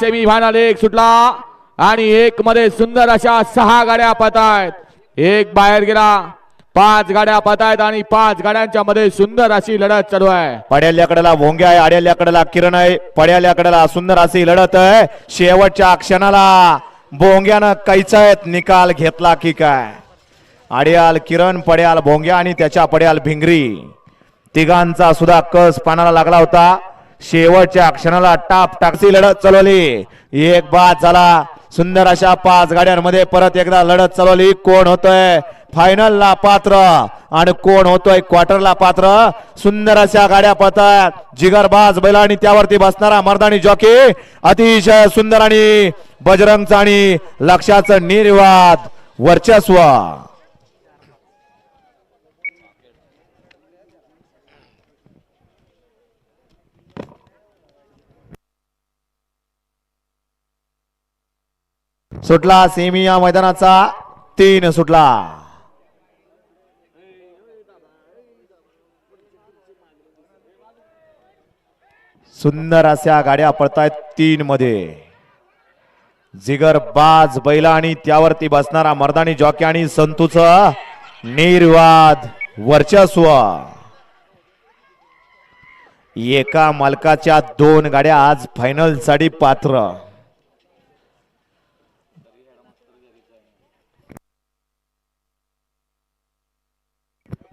Semi final एक सुटला आणि एक मध्ये सुंदर अशा सहा गाड्या पतायत एक बाहेर गेला पाच गाड्या पतायत आणि पाच गाड्यांच्या मध्ये सुंदर अशी लढत चालू आहे. पड्याल्याकडेला भोंग्या आहे आड्याल्याकडेला किरण आहे पड्याल्याकडेला सुंदर अशी लढत आहे. शेवटच्या क्षणाला भोंग्यानं कैचायत निकाल घेतला की काय? आड्याल किरण पड्याल भोंग्या आणि त्याच्या पड्याल भिंगरी. तिघांचा सुद्धा कस पानाला लागला होता. शेवटच्या क्षणाला टाप टाकसी लढत चालवली. एक बाद झाला. सुंदर अशा पाच गाड्यांमध्ये परत एकदा लढत चालवली. कोण होतोय? फायनलला पात्र. आणि कोण होतोय? क्वार्टरला पात्र. सुंदर अशा गाड्या पळतात. जिगरबाज बैला आणि त्यावरती बसणारा मर्दानी जॉकी अतिशय सुंदर आणि बजरंगचा आणि लक्षाचं निर्वाद वर्चस्व. सुटला सेमी या मैदानाचा तीन सुटला. सुंदर अशा गाड्या पडतायत तीन मध्ये जिगर बाज बैला आणि त्यावरती बसणारा मर्दानी जॉकी आणि संतूच निर्वाद वर्चस्व. एका मालकाच्या दोन गाड्या आज फायनलसाठी पात्र.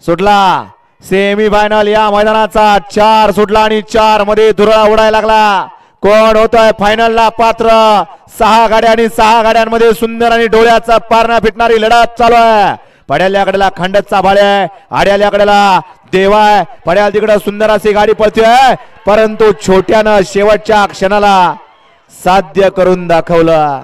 सुटला. सेमी फायनल या मैदानाचा चार सुटला आणि चारमध्ये धुरळा उडायला लागला. कोण होतोय फायनलला पात्र? सहा गाड्या आणि सहा गाड्यांमध्ये सुंदर आणि डोळ्याचा पारणा फिटणारी लढत चालू आहे. पड्याल्याकडेला खंडचा भाडे आहे. आड्याल्याकडेला देवा देवाय पड्याल तिकडे सुंदर अशी गाडी पळतीय. परंतु छोट्यानं शेवटच्या क्षणाला साध्य करून दाखवलं.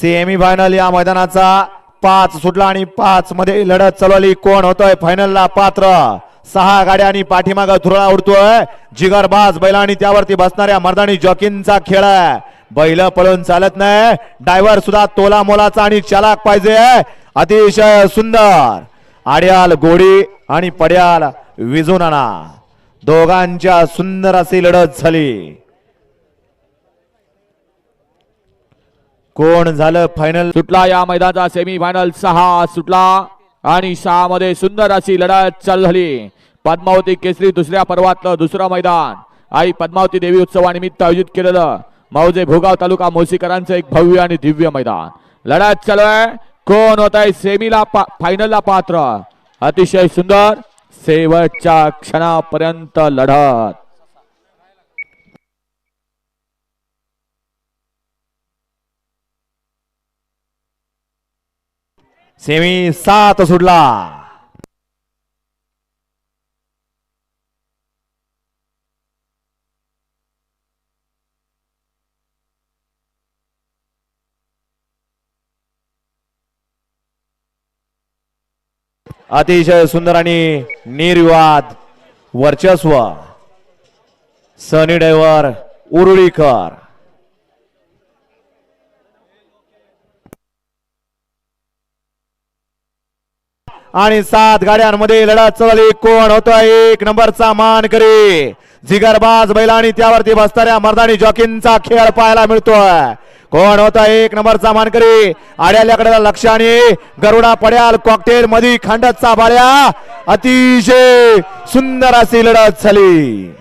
सेमी फायनल या मैदानाचा पाच सुटला आणि पाच मध्ये लढत चालवली. कोण होतोय फायनलला पात्र? सहा गाड्या आणि पाठीमाग धुरळा उडतोय. जिगरबाज बैला आणि त्यावरती बसणाऱ्या मर्दानी जॉकींचा खेळ आहे. बैल पळून चालत नाही. डायव्हर सुद्धा तोला मोलाचा आणि चालाक पाहिजे. अतिशय सुंदर. आड्याल गोडी आणि पड्याल विजून आणा. दोघांच्या सुंदर अशी लढत झाली. कोण झालं फायनल सुटला या मैदानाचा सेमी फायनल सहा सुटला आणि सहा मध्ये सुंदर अशी लढत चालू झाली. पद्मावती केसरी दुसऱ्या पर्वातलं दुसरं मैदान. आई पद्मावती देवी उत्सवानिमित्त आयोजित केलेलं मौजे भोगाव तालुका मोसीकरांचं एक भव्य आणि दिव्य मैदान. लढत चालू आहे. कोण होत आहे सेमीला पा, फायनलला पात्र? अतिशय सुंदर. शेवटच्या क्षणापर्यंत लढत. सेमी सात सुटला. अतिशय सुंदर आणि निर्विवाद वर्चस्व. सनी ड्रायव्हर उरुळीकर. आणि सात गाड्यांमध्ये लढत चालली. कोण होतोय एक नंबरचा मान करी जिगरबाज बैला आणि त्यावरती बसणाऱ्या मर्दानी जॉकींचा खेळ पाहायला मिळतोय. कोण होता? एक नंबरचा मानकरी. आड्याल्याकडे लक्षाने गरुडा पड्याल कॉकटेल मधी खंडतचा बाळ्या अतिशय सुंदर अशी लढत झाली.